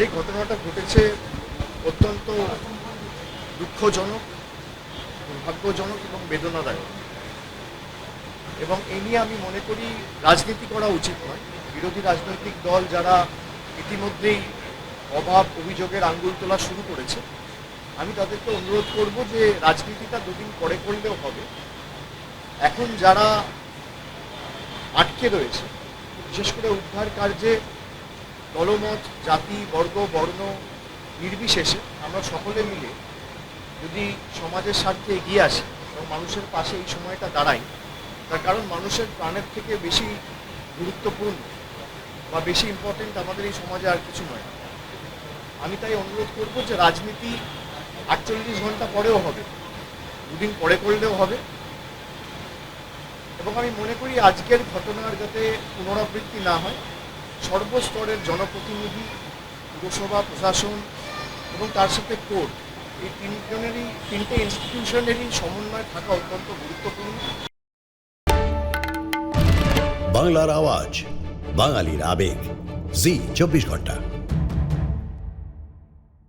যে ঘটনাটা ঘটেছে অত্যন্ত দুঃখজনক দুর্ভাগ্যজনক এবং বেদনাদায়ক। এবং এই নিয়ে আমি মনে করি রাজনীতি করা উচিত নয়। বিরোধী রাজনৈতিক দল যারা ইতিমধ্যেই অভাব অভিযোগের আঙ্গুল তোলা শুরু করেছে, আমি তাদেরকে অনুরোধ করব যে রাজনীতিটা দুদিন পরে করলেও হবে। এখন যারা আটকে রয়েছে, বিশেষ করে উদ্ধার কার্যে দলমত, জাতি, বর্গ, বর্ণ নির্বিশেষে আমরা সকলে মিলে যদি সমাজের স্বার্থে এগিয়ে আসি এবং মানুষের পাশে এই সময়টা দাঁড়াই, তার কারণ মানুষের প্রাণের থেকে বেশি গুরুত্বপূর্ণ বা বেশি ইম্পর্টেন্ট আমাদের এই সমাজে আর কিছু নয়। আমি তাই অনুরোধ করব যে রাজনীতি আটচল্লিশ ঘণ্টা পরেও হবে, দুদিন পরে করলেও হবে। এবং আমি মনে করি আজকের ঘটনার যাতে পুনরাবৃত্তি না হয় সর্বস্তরের জনপ্রতিনিধি, পুরসভা, প্রশাসন এবং তার সাথে কোর্ট, এই তিনজনেরই, তিনটে ইনস্টিটিউশনেরই সমন্বয় থাকা অত্যন্ত গুরুত্বপূর্ণ। বাংলার আওয়াজ, বাঙালির আবেগ, জি, চব্বিশ ঘণ্টা।